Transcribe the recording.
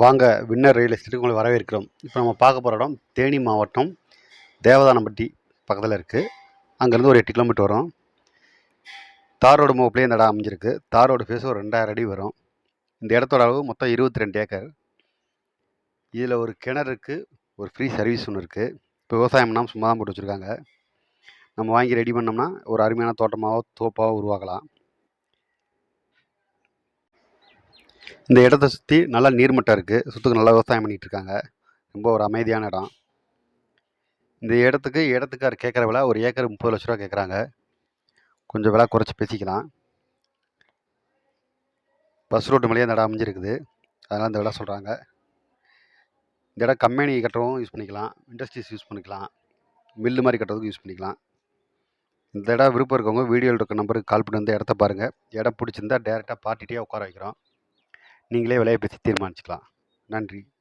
வாங்க winner real எஸ்டேட்டுக்கு உங்களை வரவேற்கிறோம். இப்போ நம்ம பார்க்க போகிற இடம் தேனி மாவட்டம் தேவதானப்பட்டி பக்கத்தில் இருக்குது அங்கேருந்து ஒரு எட்டு கிலோமீட்டர் வரும். தார் ரோடு முகப்புலேயே இந்த இடம் அமைஞ்சிருக்கு. தார் ரோடு ஃபேஸ் ஒரு ரெண்டாயிரம் அடி வரும். இந்த இடத்தோட அளவு மொத்தம் இருபத்தி ரெண்டு ஏக்கர். இதில் ஒரு கிணறு இருக்குது ஒரு ஃப்ரீ சர்வீஸ் ஒன்று இருக்குது இப்போ விவசாயம் பண்ணாமல் சும்மா தான் போட்டு வச்சுருக்காங்க. நம்ம வாங்கி ரெடி பண்ணோம்னா ஒரு அருமையான தோட்டமாகவோ தோப்பாகவோ உருவாக்கலாம். இந்த இடத்த சுற்றி நல்லா நீர்மட்டம் இருக்குது சுற்றுக்கு நல்லா விவசாயம் பண்ணிகிட்டு இருக்காங்க. ரொம்ப ஒரு அமைதியான இடம். இந்த இடத்துக்கு இடத்துக்கார் கேட்குற விலை ஒரு ஏக்கர் முப்பது லட்ச ரூபா கேட்குறாங்க கொஞ்சம் விலை குறைச்சி பேசிக்கலாம். பஸ் ரோட்டு மேலேயே அந்த இடம் அமைஞ்சிருக்குது. அதனால் இந்த விலை சொல்கிறாங்க இந்த இடம் கம்பெனி கட்டுறவும் யூஸ் பண்ணிக்கலாம். இண்டஸ்ட்ரீஸ் யூஸ் பண்ணிக்கலாம். மில்லு மாதிரி கட்டுறதுக்கு யூஸ் பண்ணிக்கலாம். இந்த இடம் விருப்பம் இருக்கவங்க வீடியோவில் இருக்க நம்பருக்கு கால் பண்ணி வந்து இடத்த பாருங்கள் இடம் பிடிச்சிருந்தா டேரெக்டாக பார்ட்டிகிட்டே உட்கார வைக்கிறோம். நீங்களே விலையை பேசி தீர்மானிச்சுக்கலாம். நன்றி.